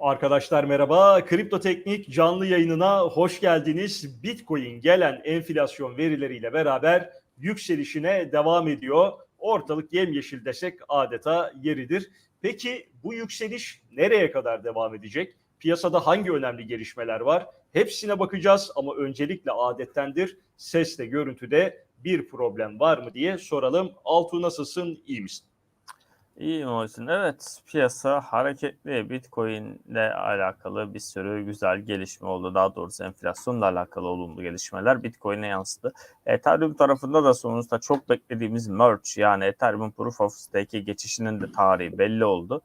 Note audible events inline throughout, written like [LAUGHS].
Arkadaşlar merhaba. Kripto Teknik canlı yayınına hoş geldiniz. Bitcoin gelen enflasyon verileriyle beraber yükselişine devam ediyor. Ortalık yemyeşil desek adeta yeridir. Peki bu yükseliş nereye kadar devam edecek? Piyasada hangi önemli gelişmeler var? Hepsine bakacağız ama öncelikle adettendir sesle görüntüde bir problem var mı diye soralım. Altu nasılsın? İyi misin? İyi Muhsin. Evet piyasa hareketli. Bitcoin ile alakalı bir sürü güzel gelişme oldu. Daha doğrusu enflasyonla alakalı olumlu gelişmeler Bitcoin'e yansıdı. Ethereum tarafında da sonuçta çok beklediğimiz merge yani Ethereum Proof of Stake'e geçişinin de tarihi belli oldu.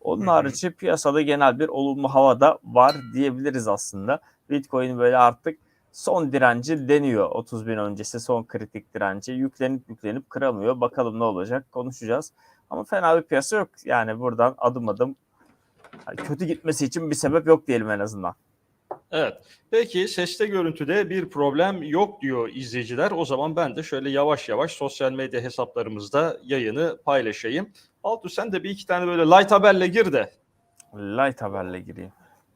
Onun harici piyasada genel bir olumlu havada var diyebiliriz aslında. Bitcoin böyle artık son direnci deniyor. 30 bin öncesi son kritik direnci. Yüklenip yüklenip kıramıyor. Bakalım ne olacak konuşacağız. Ama fena bir piyasa yok. Yani buradan adım adım hani kötü gitmesi için bir sebep yok diyelim en azından. Evet. Peki seste görüntüde bir problem yok diyor izleyiciler. O zaman ben de şöyle yavaş yavaş sosyal medya hesaplarımızda yayını paylaşayım. Altu sen de bir iki tane böyle light haberle gir de. Light haberle gireyim.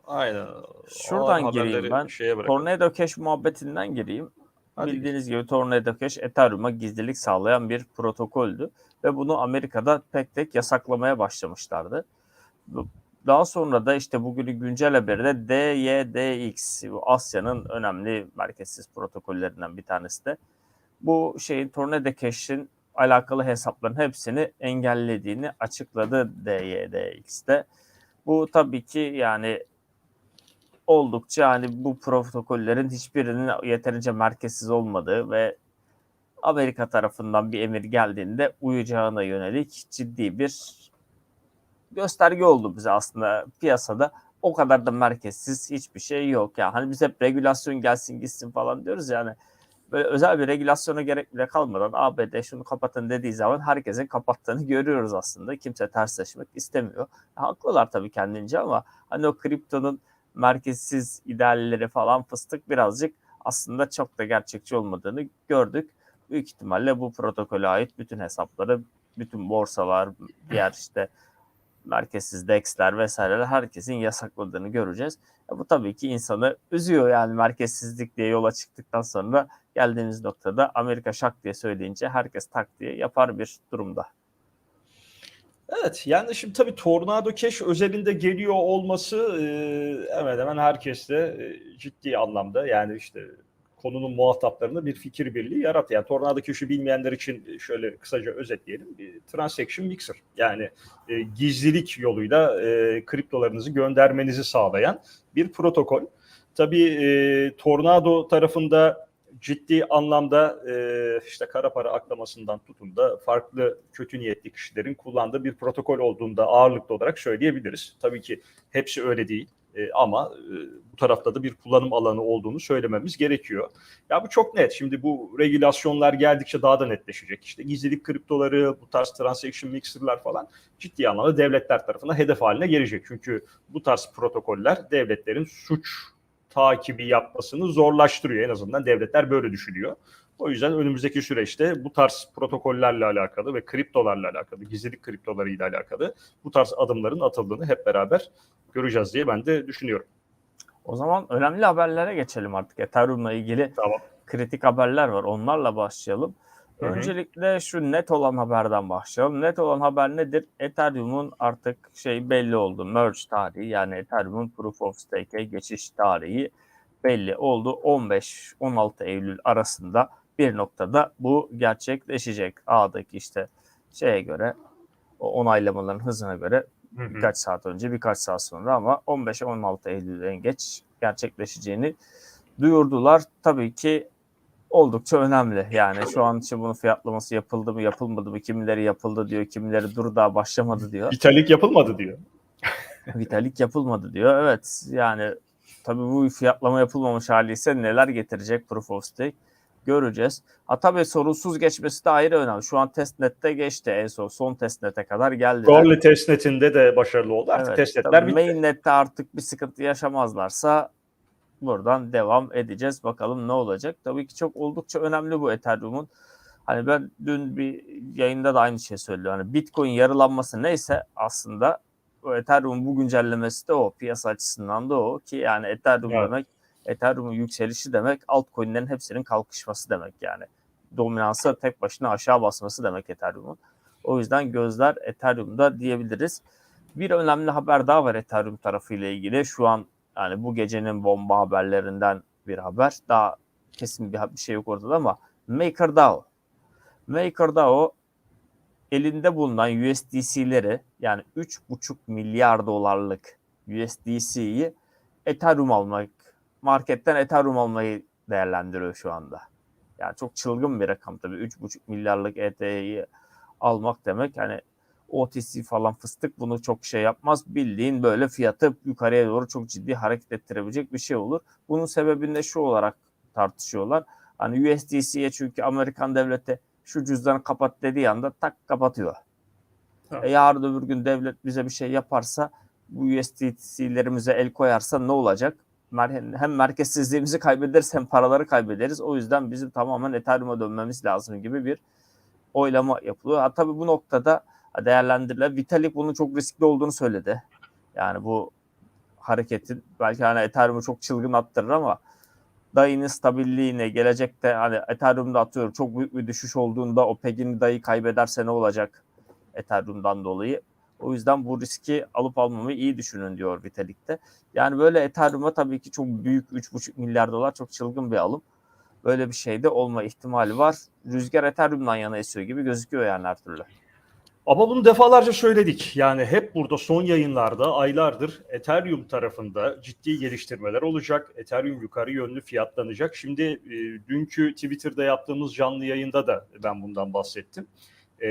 Aynen. Şuradan gireyim ben. Şeye bırakalım. Tornado Cash muhabbetinden gireyim. Hadi Bildiğiniz gibi Tornado Cash Ethereum'a gizlilik sağlayan bir protokoldü ve bunu Amerika'da tek tek yasaklamaya başlamışlardı. Daha sonra da işte bugünün güncel haberi de DYDX, Asya'nın önemli merkezsiz protokollerinden bir tanesi de. Bu şeyin Tornado Cash'in alakalı hesapların hepsini engellediğini açıkladı DYDX'te. Bu tabii ki yani oldukça hani bu protokollerin hiçbirinin yeterince merkezsiz olmadığı ve Amerika tarafından bir emir geldiğinde uyacağına yönelik ciddi bir gösterge oldu bize aslında piyasada. O kadar da merkezsiz hiçbir şey yok. Yani hani biz hep regülasyon gelsin gitsin falan diyoruz yani. Böyle özel bir regülasyona gerek bile kalmadan ABD şunu kapatın dediği zaman herkesin kapattığını görüyoruz aslında. Kimse tersleşmek istemiyor. Haklılar tabii kendince ama hani o kriptonun merkezsiz idealleri falan fıstık birazcık aslında çok da gerçekçi olmadığını gördük. Büyük ihtimalle bu protokole ait bütün hesapları, bütün borsalar, diğer işte merkezsiz DEX'ler vesaireler herkesin yasakladığını göreceğiz. E bu tabii ki insanı üzüyor yani merkezsizlik diye yola çıktıktan sonra geldiğimiz noktada Amerika şak diye söyleyince herkes tak diye yapar bir durumda. Evet yani şimdi tabii Tornado Cash özelinde geliyor olması e, hemen hemen herkeste e, ciddi anlamda yani işte konunun muhataplarında bir fikir birliği yarattı. Yani Tornado Cash'i bilmeyenler için şöyle kısaca özetleyelim. Bir transaction mixer yani e, gizlilik yoluyla e, kriptolarınızı göndermenizi sağlayan bir protokol. Tabii e, Tornado tarafında ciddi anlamda e, işte kara para aklamasından tutun da farklı kötü niyetli kişilerin kullandığı bir protokol olduğunda ağırlıklı olarak söyleyebiliriz. Tabii ki hepsi öyle değil e, ama e, bu tarafta da bir kullanım alanı olduğunu söylememiz gerekiyor. Ya bu çok net. Şimdi bu regülasyonlar geldikçe daha da netleşecek. İşte gizlilik kriptoları, bu tarz transaction mixer'lar falan ciddi anlamda devletler tarafından hedef haline gelecek. Çünkü bu tarz protokoller devletlerin suç takibi yapmasını zorlaştırıyor. En azından devletler böyle düşünüyor. O yüzden önümüzdeki süreçte bu tarz protokollerle alakalı ve kriptolarla alakalı, gizlilik kriptolarıyla alakalı bu tarz adımların atıldığını hep beraber göreceğiz diye ben de düşünüyorum. O zaman önemli haberlere geçelim artık. Ethereum'la ilgili Tamam. kritik haberler var. Onlarla başlayalım. Hı hı. Öncelikle şu net olan haberden başlayalım. Net olan haber nedir? Ethereum'un artık şey belli oldu. Merge tarihi yani Ethereum'un Proof of Stake'e geçiş tarihi belli oldu. 15-16 Eylül arasında bir noktada bu gerçekleşecek. A'daki işte şeye göre o onaylamaların hızına göre Hı hı. birkaç saat önce birkaç saat sonra ama 15-16 Eylül en geç gerçekleşeceğini duyurdular. Tabii ki oldukça önemli. Yani şu an için bunun fiyatlaması yapıldı mı yapılmadı mı kimileri yapıldı diyor kimileri dur daha başlamadı diyor. Vitalik yapılmadı diyor. [LAUGHS] Vitalik yapılmadı diyor. Evet yani tabii bu fiyatlama yapılmamış hali ise neler getirecek Proof of Stake göreceğiz. Ha tabii sorunsuz geçmesi de ayrı önemli. Şu an testnet'te geçti en son. Son testnet'e kadar geldiler. Gorley testnetinde de başarılı oldu. Artık Evet, testnetler bitti. Mainnet'te artık bir sıkıntı yaşamazlarsa buradan devam edeceğiz. Bakalım ne olacak. Tabii ki çok oldukça önemli bu Ethereum'un. Hani ben dün bir yayında da aynı şey söylüyorum. Hani Bitcoin yarılanması neyse aslında o Ethereum bu güncellemesi de o. Piyasa açısından da o ki yani Ethereum Evet. demek Ethereum'un yükselişi demek altcoin'lerin hepsinin kalkışması demek yani. Dominansı tek başına aşağı basması demek Ethereum'un. O yüzden gözler Ethereum'da diyebiliriz. Bir önemli haber daha var Ethereum tarafıyla ilgili. Şu an yani bu gecenin bomba haberlerinden bir haber. Daha kesin bir, bir şey yok ortada ama MakerDAO. MakerDAO elinde bulunan USDC'leri yani 3,5 milyar dolarlık USDC'yi Ethereum almak, marketten Ethereum almayı değerlendiriyor şu anda. Yani çok çılgın bir rakam tabii. 3,5 milyarlık ETH'yi almak demek hani OTC falan fıstık bunu çok şey yapmaz. Bildiğin böyle fiyatı yukarıya doğru çok ciddi hareket ettirebilecek bir şey olur. Bunun sebebini de şu olarak tartışıyorlar. Hani USDC'ye çünkü Amerikan devleti şu cüzdanı kapat dediği anda tak kapatıyor. Evet. E yarın öbür gün devlet bize bir şey yaparsa bu USDC'lerimize el koyarsa ne olacak? Hem merkezsizliğimizi kaybederiz hem paraları kaybederiz. O yüzden bizim tamamen Ethereum'a dönmemiz lazım gibi bir oylama yapılıyor. Ha, tabii bu noktada değerlendirilen Vitalik bunun çok riskli olduğunu söyledi. Yani bu hareketin belki hani Ethereum'u çok çılgın attırır ama dayının stabilliğine gelecekte hani Ethereum'da atıyorum çok büyük bir düşüş olduğunda o pegini dayı kaybederse ne olacak Ethereum'dan dolayı. O yüzden bu riski alıp almamayı iyi düşünün diyor Vitalik'te. Yani böyle Ethereum'a tabii ki çok büyük 3,5 milyar dolar çok çılgın bir alım. Böyle bir şey de olma ihtimali var. Rüzgar Ethereum'dan yana esiyor gibi gözüküyor yani her türlü. Ama bunu defalarca söyledik. Yani hep burada son yayınlarda aylardır Ethereum tarafında ciddi geliştirmeler olacak. Ethereum yukarı yönlü fiyatlanacak. Şimdi e, dünkü Twitter'da yaptığımız canlı yayında da ben bundan bahsettim. E,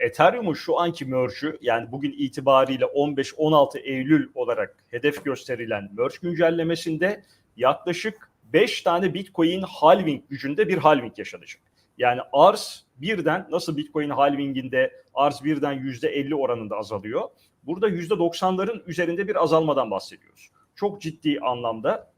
Ethereum'un şu anki merge'ü yani bugün itibariyle 15-16 Eylül olarak hedef gösterilen merge güncellemesinde yaklaşık 5 tane Bitcoin halving gücünde bir halving yaşanacak. Yani arz birden nasıl Bitcoin halvinginde arz birden %50 oranında azalıyor. Burada %90'ların üzerinde bir azalmadan bahsediyoruz. Çok ciddi anlamda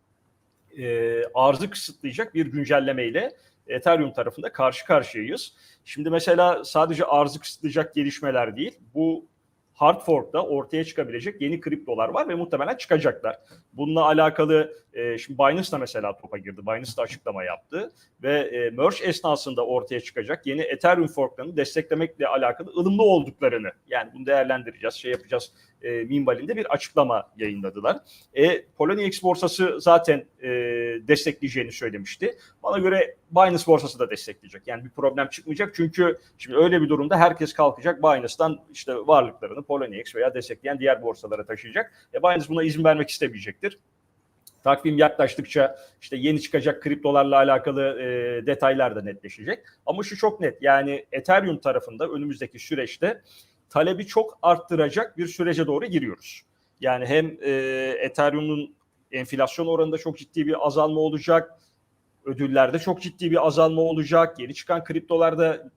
e, arzı kısıtlayacak bir güncellemeyle Ethereum tarafında karşı karşıyayız. Şimdi mesela sadece arzı kısıtlayacak gelişmeler değil, bu hard fork'ta ortaya çıkabilecek yeni kriptolar var ve muhtemelen çıkacaklar. Bununla alakalı e, şimdi Binance da mesela topa girdi. Binance da açıklama yaptı ve e, merge esnasında ortaya çıkacak yeni Ethereum forklarını desteklemekle alakalı ılımlı olduklarını yani bunu değerlendireceğiz, şey yapacağız e, minvalinde bir açıklama yayınladılar. E, Poloniex borsası zaten e, destekleyeceğini söylemişti. Bana göre Binance borsası da destekleyecek. Yani bir problem çıkmayacak çünkü şimdi öyle bir durumda herkes kalkacak Binance'dan işte varlıklarını Poloniex veya destekleyen diğer borsalara taşıyacak. E, Binance buna izin vermek istemeyecektir. Takvim yaklaştıkça işte yeni çıkacak kriptolarla alakalı e, detaylar da netleşecek. Ama şu çok net yani Ethereum tarafında önümüzdeki süreçte talebi çok arttıracak bir sürece doğru giriyoruz. Yani hem e, Ethereum'un enflasyon oranında çok ciddi bir azalma olacak. Ödüllerde çok ciddi bir azalma olacak. Yeni çıkan kriptolarda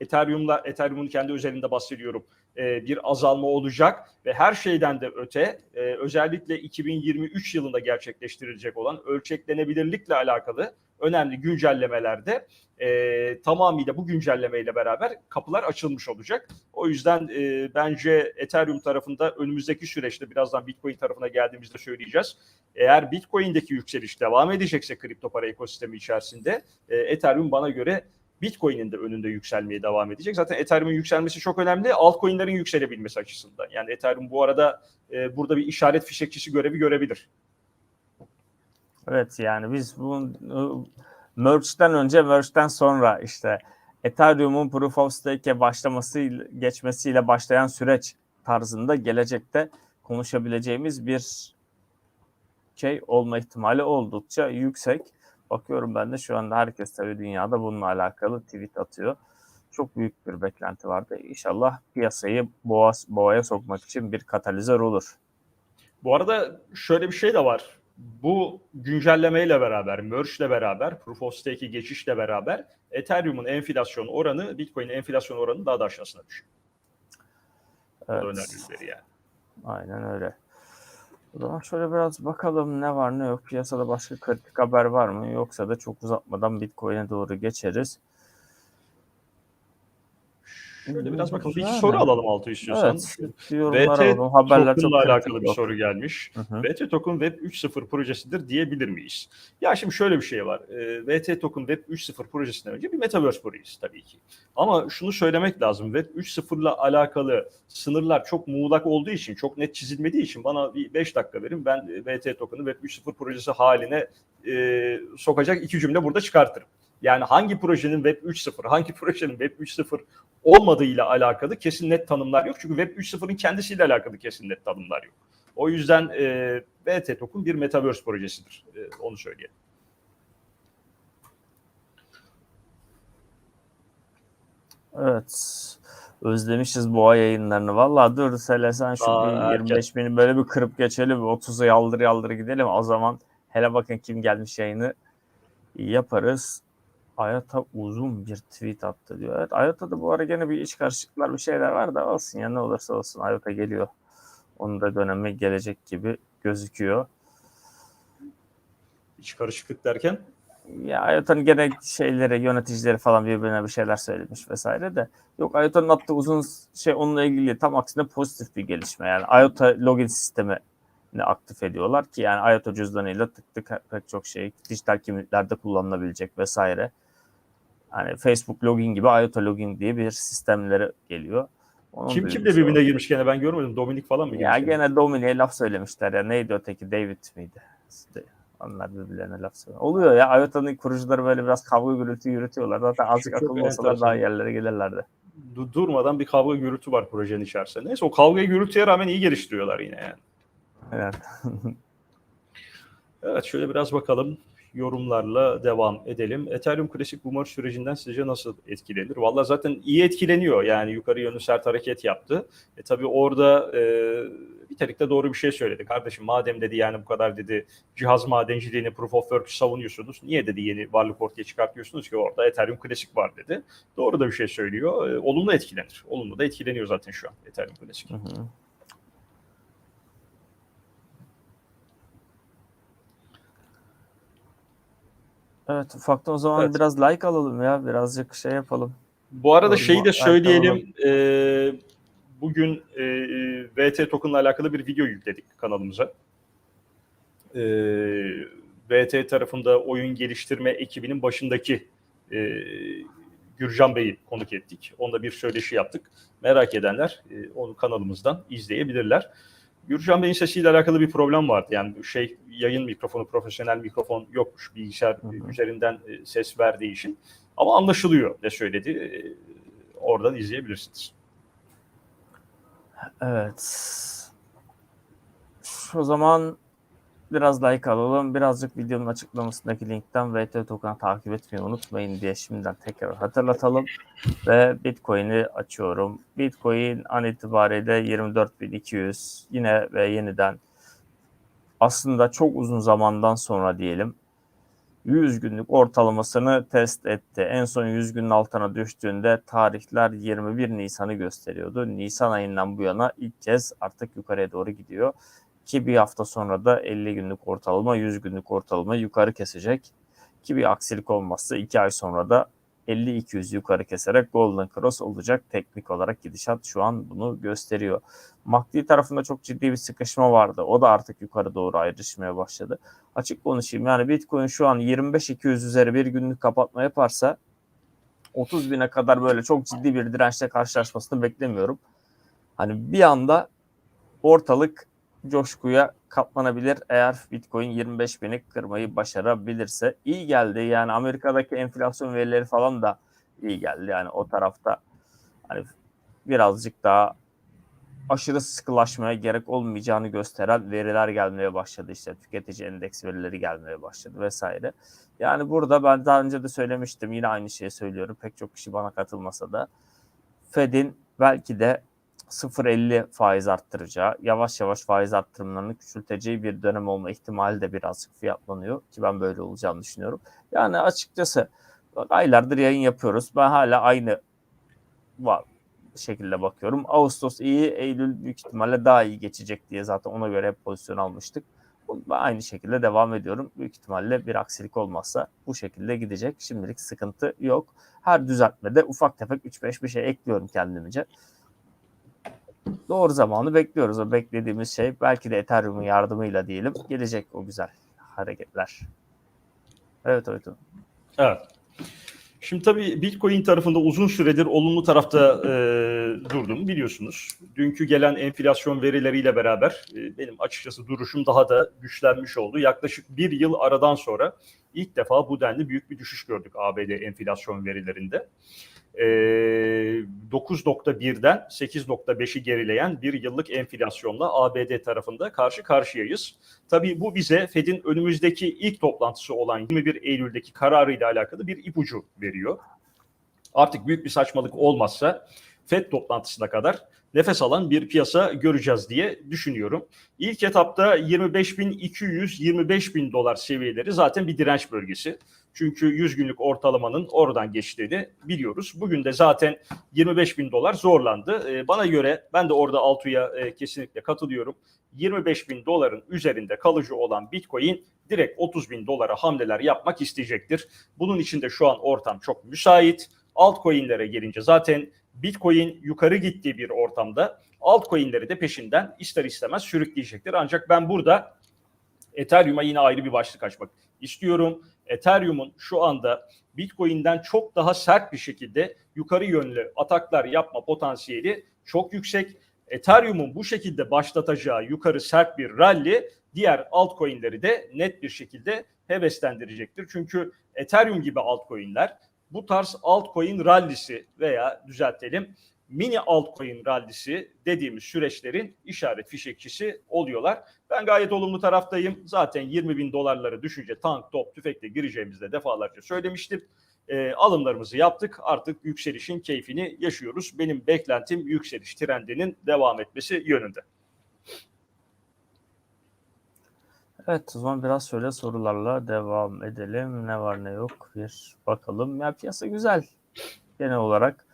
Ethereum'la Ethereum'un kendi özelinde bahsediyorum. E, bir azalma olacak ve her şeyden de öte e, özellikle 2023 yılında gerçekleştirilecek olan ölçeklenebilirlikle alakalı önemli güncellemelerde e, tamamıyla bu güncellemeyle beraber kapılar açılmış olacak. O yüzden e, bence Ethereum tarafında önümüzdeki süreçte birazdan Bitcoin tarafına geldiğimizde söyleyeceğiz. Eğer Bitcoin'deki yükseliş devam edecekse kripto para ekosistemi içerisinde Ethereum bana göre Bitcoin'in de önünde yükselmeye devam edecek. Zaten Ethereum'un yükselmesi çok önemli. Altcoin'lerin yükselebilmesi açısından. Yani Ethereum bu arada e, burada bir işaret fişekçisi görevi görebilir. Evet yani biz bu merge'den önce merge'den sonra işte Ethereum'un Proof of Stake'e başlaması geçmesiyle başlayan süreç tarzında gelecekte konuşabileceğimiz bir şey olma ihtimali oldukça yüksek. Bakıyorum ben de şu anda herkes tabii dünyada bununla alakalı tweet atıyor. Çok büyük bir beklenti vardı. İnşallah piyasayı boğa, boğaya sokmak için bir katalizör olur. Bu arada şöyle bir şey de var. Bu güncellemeyle beraber, merge ile beraber, Proof of Stake'e geçişle beraber Ethereum'un enflasyon oranı, Bitcoin'in enflasyon oranı daha da aşağısına düşüyor. Evet. Önermeleri yani. Aynen öyle. O zaman şöyle biraz bakalım ne var ne yok. Piyasada başka kritik haber var mı? Yoksa da çok uzatmadan Bitcoin'e doğru geçeriz. Şöyle biraz bakalım. Bir iki soru alalım altı istiyorsan. Evet. Yorumlar VT alalım. Haberler çok alakalı bir yok. soru gelmiş. Hı hı. VT Token Web 3.0 projesidir diyebilir miyiz? Ya şimdi şöyle bir şey var. Ee, VT Token Web 3.0 projesinden önce bir Metaverse projesi tabii ki. Ama şunu söylemek lazım. Web 3.0 ile alakalı sınırlar çok muğlak olduğu için, çok net çizilmediği için bana bir 5 dakika verin. Ben e, VT Token'ı Web 3.0 projesi haline e, sokacak iki cümle burada çıkartırım. Yani hangi projenin Web 3.0, hangi projenin Web 3.0 olmadığıyla alakalı kesin net tanımlar yok. Çünkü Web 3.0'ın kendisiyle alakalı kesin net tanımlar yok. O yüzden e, VT Token bir Metaverse projesidir. E, onu söyleyelim. Evet. Özlemişiz boğa yayınlarını. Vallahi dur sen şu Aa, bir erken. 25 bini böyle bir kırıp geçelim. 30'u yaldır yaldır gidelim. O zaman hele bakın kim gelmiş yayını yaparız. Ayata uzun bir tweet attı diyor. Evet Ayata da bu ara gene bir iç karışıklıklar bir şeyler var da olsun ya ne olursa olsun Ayata geliyor. Onun da dönemi gelecek gibi gözüküyor. İç karışıklık derken Ya Ayota'nın gene şeyleri, yöneticileri falan birbirine bir şeyler söylemiş vesaire de. Yok Ayota'nın attığı uzun şey onunla ilgili tam aksine pozitif bir gelişme. Yani Ayota login sistemi aktif ediyorlar ki yani Iota cüzdanıyla tık tık pek çok şey dijital kimliklerde kullanılabilecek vesaire. Hani Facebook login gibi Iota login diye bir sistemleri geliyor. Onun kim bir- kimle birbirine girmiş gene ben görmedim. Dominik falan mı girmiş? ya gene? gene Dominik'e laf söylemişler ya. Neydi öteki? David miydi? İşte onlar birbirlerine laf söylüyor. Oluyor ya. Iota'nın kurucuları böyle biraz kavga gürültü yürütüyorlar. Zaten azıcık Çok akıllı olsalar daha yerlere gelirlerdi. Du- durmadan bir kavga gürültü var projenin içerisinde. Neyse o kavga gürültüye rağmen iyi geliştiriyorlar yine yani. Evet. [LAUGHS] Evet şöyle biraz bakalım yorumlarla devam edelim. Ethereum klasik boomer sürecinden sizce nasıl etkilenir? Valla zaten iyi etkileniyor. Yani yukarı yönlü sert hareket yaptı. E tabii orada e, Vitalik de doğru bir şey söyledi. Kardeşim madem dedi yani bu kadar dedi cihaz madenciliğini proof of work savunuyorsunuz. Niye dedi yeni varlık ortaya çıkartıyorsunuz ki orada Ethereum klasik var dedi. Doğru da bir şey söylüyor. E, olumlu etkilenir. Olumlu da etkileniyor zaten şu an Ethereum klasik. Hı hı. Evet ufaktan o zaman Evet. biraz like alalım ya. Birazcık şey yapalım. Bu arada Yorum- şeyi de söyleyelim. E, bugün e, VT Token'la alakalı bir video yükledik kanalımıza. E, VT tarafında oyun geliştirme ekibinin başındaki e, Gürcan Bey'i konuk ettik. Onda bir söyleşi yaptık. Merak edenler e, onu kanalımızdan izleyebilirler. Gürcan Bey'in sesiyle alakalı bir problem vardı. Yani şey yayın mikrofonu, profesyonel mikrofon yokmuş bilgisayar Hı hı. üzerinden e, ses verdiği için. Ama anlaşılıyor ne söyledi. E, oradan izleyebilirsiniz. Evet. O zaman biraz like alalım. Birazcık videonun açıklamasındaki linkten VT Token takip etmeyi unutmayın diye şimdiden tekrar hatırlatalım. Ve Bitcoin'i açıyorum. Bitcoin an itibariyle 24.200 yine ve yeniden aslında çok uzun zamandan sonra diyelim 100 günlük ortalamasını test etti. En son 100 günün altına düştüğünde tarihler 21 Nisan'ı gösteriyordu. Nisan ayından bu yana ilk kez artık yukarıya doğru gidiyor. Ki bir hafta sonra da 50 günlük ortalama, 100 günlük ortalama yukarı kesecek. Ki bir aksilik olmazsa 2 ay sonra da 50-200 yukarı keserek Golden Cross olacak. Teknik olarak gidişat şu an bunu gösteriyor. MACD tarafında çok ciddi bir sıkışma vardı. O da artık yukarı doğru ayrışmaya başladı. Açık konuşayım yani Bitcoin şu an 25-200 üzeri bir günlük kapatma yaparsa 30 bine kadar böyle çok ciddi bir dirençle karşılaşmasını beklemiyorum. Hani bir anda ortalık coşkuya katlanabilir eğer Bitcoin 25 bini kırmayı başarabilirse. iyi geldi. Yani Amerika'daki enflasyon verileri falan da iyi geldi. Yani o tarafta hani birazcık daha aşırı sıkılaşmaya gerek olmayacağını gösteren veriler gelmeye başladı. İşte tüketici endeks verileri gelmeye başladı vesaire. Yani burada ben daha önce de söylemiştim. Yine aynı şeyi söylüyorum. Pek çok kişi bana katılmasa da Fed'in belki de 0.50 faiz arttıracağı, yavaş yavaş faiz arttırımlarını küçülteceği bir dönem olma ihtimali de birazcık fiyatlanıyor ki ben böyle olacağını düşünüyorum. Yani açıkçası bak aylardır yayın yapıyoruz. Ben hala aynı var şekilde bakıyorum. Ağustos iyi, Eylül büyük ihtimalle daha iyi geçecek diye zaten ona göre hep pozisyon almıştık. Ben aynı şekilde devam ediyorum. Büyük ihtimalle bir aksilik olmazsa bu şekilde gidecek. Şimdilik sıkıntı yok. Her düzeltmede ufak tefek 3-5 bir şey ekliyorum kendimce. Doğru zamanı bekliyoruz. O beklediğimiz şey belki de Ethereum'un yardımıyla diyelim gelecek o güzel hareketler. Evet Oytun. Evet. Şimdi tabii Bitcoin tarafında uzun süredir olumlu tarafta e, durdum biliyorsunuz. Dünkü gelen enflasyon verileriyle beraber e, benim açıkçası duruşum daha da güçlenmiş oldu. Yaklaşık bir yıl aradan sonra ilk defa bu denli büyük bir düşüş gördük ABD enflasyon verilerinde. E, 9.1'den 8.5'i gerileyen bir yıllık enflasyonla ABD tarafında karşı karşıyayız. Tabii bu bize Fed'in önümüzdeki ilk toplantısı olan 21 Eylül'deki kararıyla alakalı bir ipucu veriyor. Artık büyük bir saçmalık olmazsa Fed toplantısına kadar nefes alan bir piyasa göreceğiz diye düşünüyorum. İlk etapta 25.200-25.000 dolar seviyeleri zaten bir direnç bölgesi. Çünkü 100 günlük ortalamanın oradan geçtiğini biliyoruz. Bugün de zaten 25 bin dolar zorlandı. Ee, bana göre ben de orada Altu'ya e, kesinlikle katılıyorum. 25 bin doların üzerinde kalıcı olan Bitcoin direkt 30 bin dolara hamleler yapmak isteyecektir. Bunun için de şu an ortam çok müsait. Altcoin'lere gelince zaten Bitcoin yukarı gittiği bir ortamda altcoin'leri de peşinden ister istemez sürükleyecektir. Ancak ben burada Ethereum'a yine ayrı bir başlık açmak istiyorum. Ethereum'un şu anda Bitcoin'den çok daha sert bir şekilde yukarı yönlü ataklar yapma potansiyeli çok yüksek. Ethereum'un bu şekilde başlatacağı yukarı sert bir rally diğer altcoin'leri de net bir şekilde heveslendirecektir. Çünkü Ethereum gibi altcoin'ler bu tarz altcoin rallisi veya düzeltelim mini altcoin rallisi dediğimiz süreçlerin işaret fişekçisi oluyorlar. Ben gayet olumlu taraftayım. Zaten 20 bin dolarları düşünce tank, top, tüfekle gireceğimizi de defalarca söylemiştim. E, alımlarımızı yaptık. Artık yükselişin keyfini yaşıyoruz. Benim beklentim yükseliş trendinin devam etmesi yönünde. Evet o zaman biraz şöyle sorularla devam edelim. Ne var ne yok bir bakalım. Ya piyasa güzel genel olarak.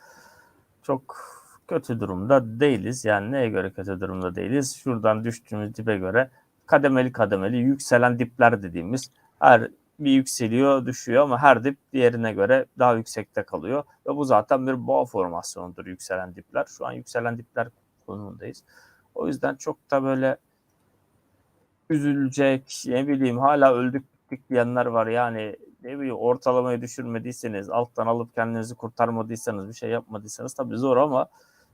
Çok kötü durumda değiliz. Yani neye göre kötü durumda değiliz? Şuradan düştüğümüz dibe göre kademeli kademeli yükselen dipler dediğimiz her bir yükseliyor düşüyor ama her dip diğerine göre daha yüksekte kalıyor. Ve bu zaten bir boğa formasyonudur yükselen dipler. Şu an yükselen dipler konumundayız. O yüzden çok da böyle üzülecek ne bileyim hala öldük bittik diyenler var. Yani ne bileyim ortalamayı düşürmediyseniz alttan alıp kendinizi kurtarmadıysanız bir şey yapmadıysanız tabii zor ama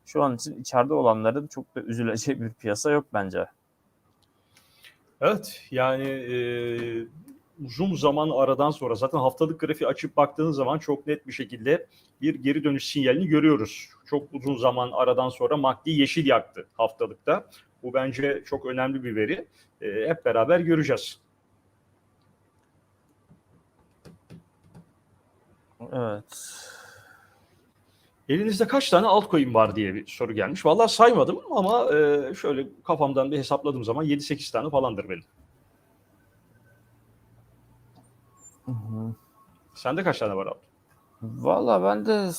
şu an için içeride olanların çok da üzüleceği bir piyasa yok bence. Evet yani e, uzun zaman aradan sonra zaten haftalık grafiği açıp baktığınız zaman çok net bir şekilde bir geri dönüş sinyalini görüyoruz. Çok uzun zaman aradan sonra MACD yeşil yaktı haftalıkta. Bu bence çok önemli bir veri. E, hep beraber göreceğiz. Evet. Elinizde kaç tane altcoin var diye bir soru gelmiş. Vallahi saymadım ama e, şöyle kafamdan bir hesapladığım zaman 7-8 tane falandır benim. Hı hı. Sende kaç tane var abi? Valla ben de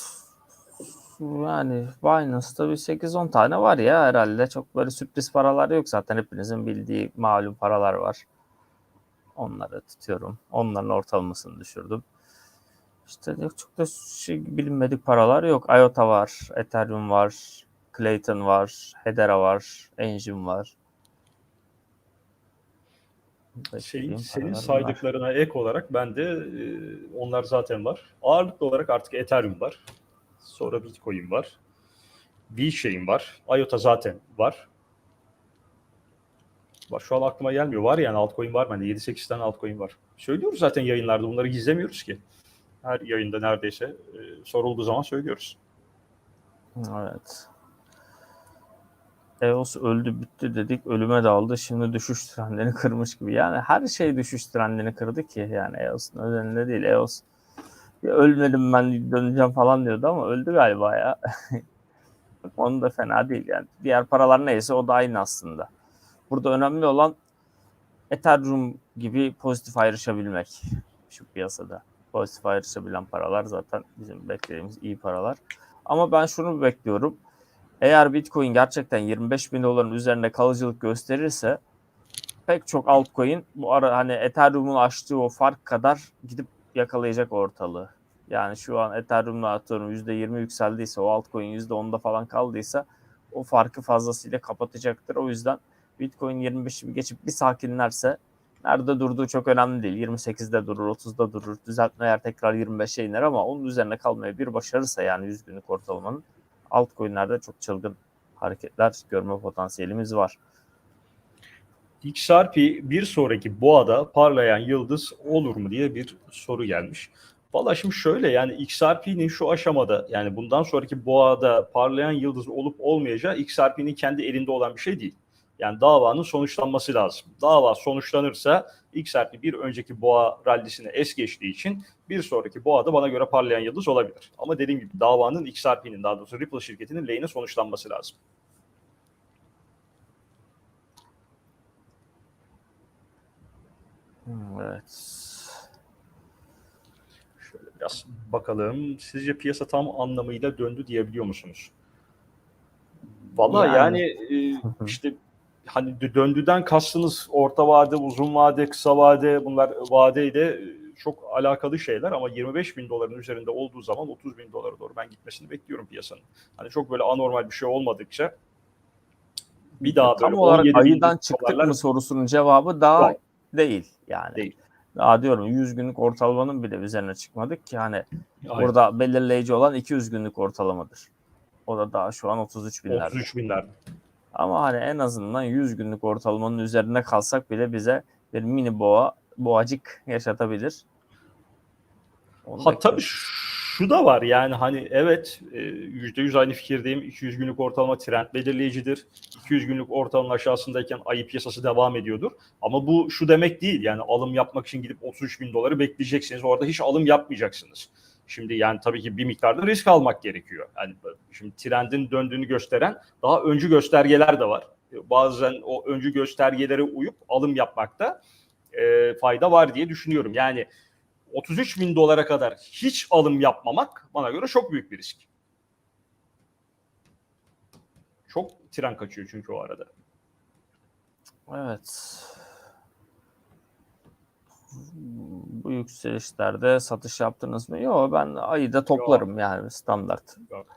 yani Binance'da bir 8-10 tane var ya herhalde. Çok böyle sürpriz paralar yok zaten. Hepinizin bildiği malum paralar var. Onları tutuyorum. Onların ortalamasını düşürdüm. İşte çok da şey, bilinmedik paralar yok. IOTA var, Ethereum var, Clayton var, Hedera var, Engine var. Şeyin, senin saydıklarına ek olarak ben de e, onlar zaten var. Ağırlıklı olarak artık Ethereum var. Sonra Bitcoin var. VeChain var. IOTA zaten var. Bak şu an aklıma gelmiyor. Var yani altcoin var bende. 7-8 tane altcoin var. Söylüyoruz zaten yayınlarda. Bunları gizlemiyoruz ki. Her yayında neredeyse e, sorulduğu zaman söylüyoruz. Evet. EOS öldü bitti dedik ölüme daldı şimdi düşüş trendini kırmış gibi. Yani her şey düşüş trendini kırdı ki yani EOS'un özelinde değil. EOS "Ya ölmedim ben döneceğim falan diyordu ama öldü galiba ya. [LAUGHS] Onun da fena değil yani. Diğer paralar neyse o da aynı aslında. Burada önemli olan Ethereum gibi pozitif ayrışabilmek şu piyasada. Pozitif ayrışabilen paralar zaten bizim beklediğimiz iyi paralar. Ama ben şunu bekliyorum. Eğer Bitcoin gerçekten 25 bin doların üzerinde kalıcılık gösterirse pek çok altcoin bu ara hani Ethereum'un açtığı o fark kadar gidip yakalayacak ortalığı. Yani şu an Ethereum'la atıyorum %20 yükseldiyse o altcoin %10'da falan kaldıysa o farkı fazlasıyla kapatacaktır. O yüzden Bitcoin 25'i geçip bir sakinlerse nerede durduğu çok önemli değil. 28'de durur, 30'da durur. Düzeltme eğer tekrar 25'e iner ama onun üzerine kalmayı bir başarırsa yani 100 günlük ortalamanın altcoin'lerde çok çılgın hareketler görme potansiyelimiz var. XRP bir sonraki boğada parlayan yıldız olur mu diye bir soru gelmiş. Valla şimdi şöyle yani XRP'nin şu aşamada yani bundan sonraki boğada parlayan yıldız olup olmayacağı XRP'nin kendi elinde olan bir şey değil. Yani davanın sonuçlanması lazım. Dava sonuçlanırsa XRP bir önceki boğa rallisine es geçtiği için bir sonraki boğada bana göre parlayan yıldız olabilir. Ama dediğim gibi davanın XRP'nin daha doğrusu Ripple şirketinin lehine sonuçlanması lazım. Evet. Şöyle biraz bakalım. Sizce piyasa tam anlamıyla döndü diyebiliyor musunuz? Vallahi Yani- yani, e, işte hani dö- döndüden kastınız orta vade, uzun vade, kısa vade bunlar vadeyle çok alakalı şeyler ama 25 bin doların üzerinde olduğu zaman 30 bin dolara doğru ben gitmesini bekliyorum piyasanın. Hani çok böyle anormal bir şey olmadıkça bir daha böyle Tam olarak 17 bin ayıdan çıktık mı [LAUGHS] sorusunun cevabı daha Yok. Değil yani. Değil. Daha diyorum 100 günlük ortalamanın bile üzerine çıkmadık ki hani Aynen. burada belirleyici olan 200 günlük ortalamadır. O da daha şu an 33 binlerde. 33 binler. Ama hani en azından 100 günlük ortalamanın üzerine kalsak bile bize bir mini boğa, boğacık yaşatabilir. Onu Ha tabii şu da var yani hani evet e, %100 aynı fikirdeyim. 200 günlük ortalama trend belirleyicidir. 200 günlük ortalamanın aşağısındayken ayı piyasası devam ediyordur. Ama bu şu demek değil yani alım yapmak için gidip 33 bin doları bekleyeceksiniz. Orada hiç alım yapmayacaksınız. Şimdi yani tabii ki bir miktarda risk almak gerekiyor. Yani şimdi trendin döndüğünü gösteren daha öncü göstergeler de var. Bazen o öncü göstergelere uyup alım yapmakta e, fayda var diye düşünüyorum. Yani 33 bin dolara kadar hiç alım yapmamak bana göre çok büyük bir risk. Çok tren kaçıyor çünkü o arada. Evet. Bu yükselişlerde satış yaptınız mı? Yok ben ayda toplarım yani standart. Yok.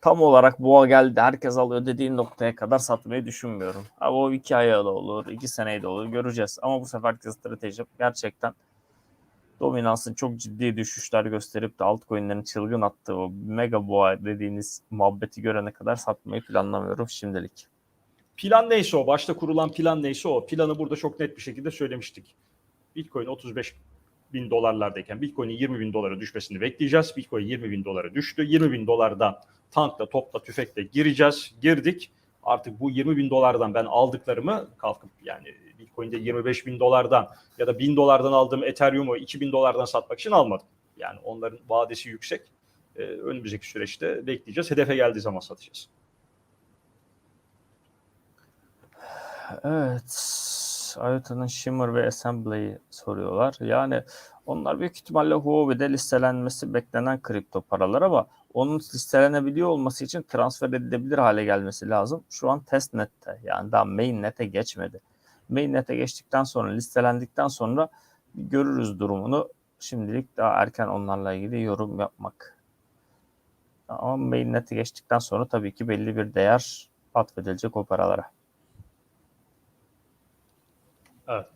Tam olarak boğa geldi herkes alıyor dediğin noktaya kadar satmayı düşünmüyorum. Ama o iki aya da olur, iki seneye de olur göreceğiz. Ama bu seferki strateji gerçekten dominansın çok ciddi düşüşler gösterip de altcoin'lerin çılgın attığı o mega boğa dediğiniz muhabbeti görene kadar satmayı planlamıyorum şimdilik. Plan neyse o, başta kurulan plan neyse o. Planı burada çok net bir şekilde söylemiştik. Bitcoin 35 bin dolarlardayken Bitcoin'in 20 bin dolara düşmesini bekleyeceğiz. Bitcoin 20 bin dolara düştü. 20 bin dolardan tankla, topla, tüfekle gireceğiz. Girdik. Artık bu 20 bin dolardan ben aldıklarımı kalkıp yani Bitcoin'de 25 bin dolardan ya da 1000 dolardan aldığım Ethereum'u 2000 dolardan satmak için almadım. Yani onların vadesi yüksek. Ee, önümüzdeki süreçte bekleyeceğiz. Hedefe geldiği zaman satacağız. Evet. IOTA'nın Shimmer ve Assembly'yi soruyorlar. Yani onlar büyük ihtimalle Huobi'de listelenmesi beklenen kripto paralar ama onun listelenebiliyor olması için transfer edilebilir hale gelmesi lazım. Şu an testnet'te yani daha mainnet'e geçmedi. Mainnet'e geçtikten sonra listelendikten sonra görürüz durumunu. Şimdilik daha erken onlarla ilgili yorum yapmak. Ama mainnet'e geçtikten sonra tabii ki belli bir değer atfedilecek o paralara. Evet.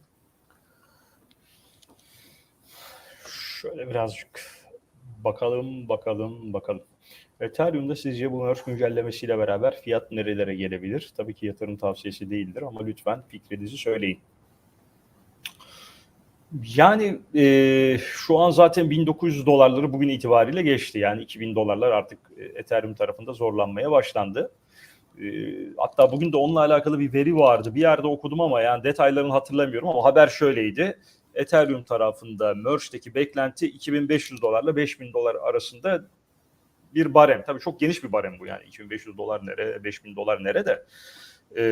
Şöyle birazcık bakalım, bakalım, bakalım. Ethereum'da sizce bu merge güncellemesiyle beraber fiyat nerelere gelebilir? Tabii ki yatırım tavsiyesi değildir ama lütfen fikrinizi söyleyin. Yani e, şu an zaten 1900 dolarları bugün itibariyle geçti. Yani 2000 dolarlar artık e, Ethereum tarafında zorlanmaya başlandı. E, hatta bugün de onunla alakalı bir veri vardı. Bir yerde okudum ama yani detaylarını hatırlamıyorum ama haber şöyleydi. Ethereum tarafında merge'deki beklenti 2500 dolarla 5000 dolar arasında bir barem. Tabii çok geniş bir barem bu yani. 2500 dolar nere, 5000 dolar nerede? Ee,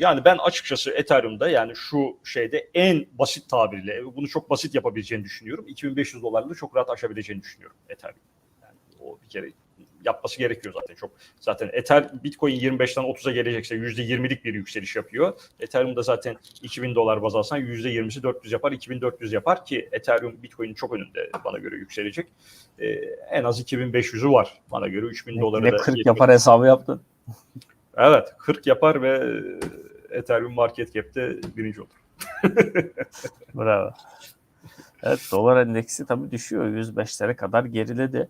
yani ben açıkçası Ethereum'da yani şu şeyde en basit tabirle bunu çok basit yapabileceğini düşünüyorum. 2500 dolarla çok rahat aşabileceğini düşünüyorum Ethereum. Yani o bir kere yapması gerekiyor zaten çok. Zaten Ether Bitcoin 25'ten 30'a gelecekse %20'lik bir yükseliş yapıyor. Ethereum da zaten 2000 dolar baz alsan %20'si 400 yapar, 2400 yapar ki Ethereum Bitcoin'in çok önünde bana göre yükselecek. Ee, en az 2500'ü var bana göre 3000 doları da 40 geçmez. yapar hesabı yaptın. Evet 40 yapar ve Ethereum market cap'te birinci olur. [LAUGHS] Bravo. Evet dolar endeksi tabii düşüyor. 105'lere kadar geriledi.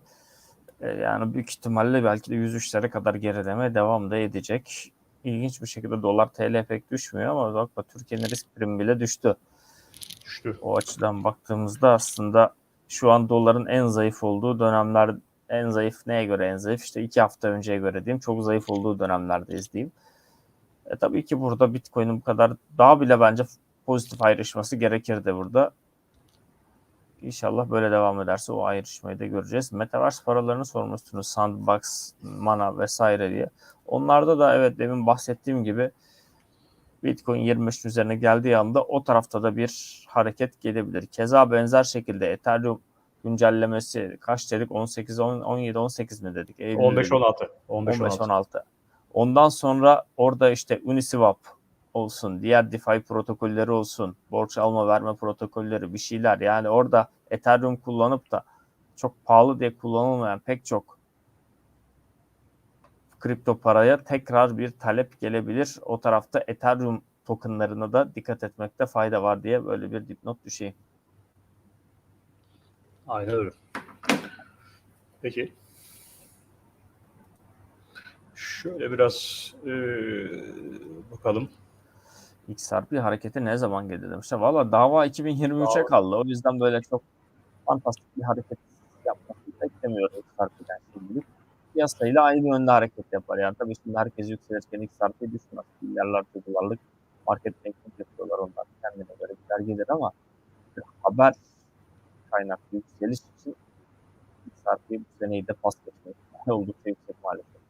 Ee, Yani büyük ihtimalle belki de 103'lere kadar gerilemeye devam da edecek. İlginç bir şekilde dolar TL pek düşmüyor ama bak Türkiye'nin risk primi bile düştü. Düştü. O açıdan baktığımızda aslında şu an doların en zayıf olduğu dönemler en zayıf neye göre en zayıf? İşte iki hafta önceye göre diyeyim. Çok zayıf olduğu dönemlerdeyiz diyeyim. E tabii ki burada Bitcoin'in bu kadar daha bile bence pozitif ayrışması gerekirdi burada. İnşallah böyle devam ederse o ayrışmayı da göreceğiz. Metaverse paralarını sormuştunuz. Sandbox, Mana vesaire diye. Onlarda da evet demin bahsettiğim gibi Bitcoin 25'in üzerine geldiği anda o tarafta da bir hareket gelebilir. Keza benzer şekilde Ethereum güncellemesi kaç dedik? 18, 10, 17, 18 mi dedik? Eylül 15 dedik. 16. 15 15 16. 16. Ondan sonra orada işte Uniswap olsun, diğer DeFi protokolleri olsun, borç alma verme protokolleri bir şeyler. Yani orada Ethereum kullanıp da çok pahalı diye kullanılmayan pek çok kripto paraya tekrar bir talep gelebilir. O tarafta Ethereum tokenlarına da dikkat etmekte fayda var diye böyle bir dipnot düşeyim. Aynen öyle. Peki. Şöyle biraz e, bakalım. XRP hareketi ne zaman geldi demişler. Valla dava 2023'e Dava- kaldı. O yüzden böyle çok fantastik bir hareket yapmasını beklemiyorum XRP'den şimdilik. Piyasayla aynı yönde hareket yapar. Yani tabii şimdi herkes yükselirken XRP düşmez. Milyarlarca dolarlık market making yapıyorlar onlar. Kendine göre gider gelir ama haber kaynaklı yükseliş için XRP bu seneyi de pas geçmek [LAUGHS] oldukça yüksek maalesef.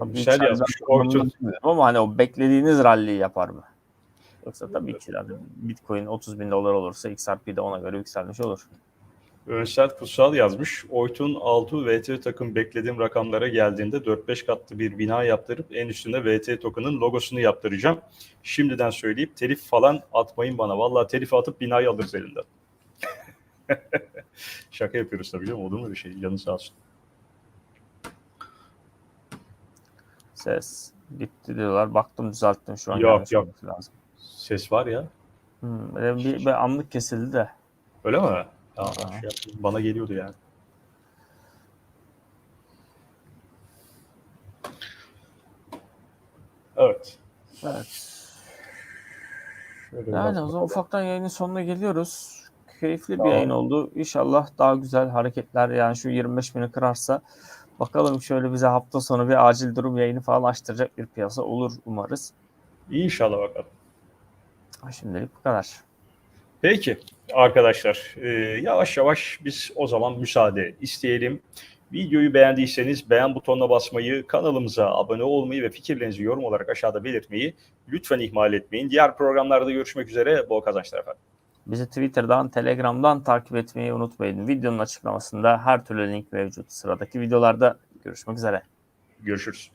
Anlamını Orçun. bilmiyorum Ama hani o beklediğiniz rally'yi yapar mı? Yoksa tabii ki yani Bitcoin 30 bin dolar olursa XRP de ona göre yükselmiş olur. Önsel Kutsal yazmış. Oytun 6 VT takım beklediğim rakamlara geldiğinde 4-5 katlı bir bina yaptırıp en üstüne VT token'ın logosunu yaptıracağım. Şimdiden söyleyip telif falan atmayın bana. Vallahi telif atıp binayı alırız elinden. [LAUGHS] Şaka yapıyoruz tabii canım. Olur mu öyle şey? Canı sağ olsun. Ses gitti diyorlar. Baktım düzelttim şu an. Yok, yok. Lazım. Ses var ya. Hmm, bir, bir anlık kesildi de. Öyle mi? Ya, şey bana geliyordu yani. Evet. Evet. Şöyle Yani o zaman ufaktan yayının sonuna geliyoruz. Keyifli bir Tamam. yayın oldu. İnşallah daha güzel hareketler yani şu 25 bini kırarsa bakalım şöyle bize hafta sonu bir acil durum yayını falan açtıracak bir piyasa olur umarız. İnşallah bakalım. Şimdilik bu kadar. Peki arkadaşlar e, yavaş yavaş biz o zaman müsaade isteyelim. Videoyu beğendiyseniz beğen butonuna basmayı, kanalımıza abone olmayı ve fikirlerinizi yorum olarak aşağıda belirtmeyi lütfen ihmal etmeyin. Diğer programlarda görüşmek üzere. Bol kazançlar efendim. Bizi Twitter'dan, Telegram'dan takip etmeyi unutmayın. Videonun açıklamasında her türlü link mevcut. Sıradaki videolarda görüşmek üzere. Görüşürüz.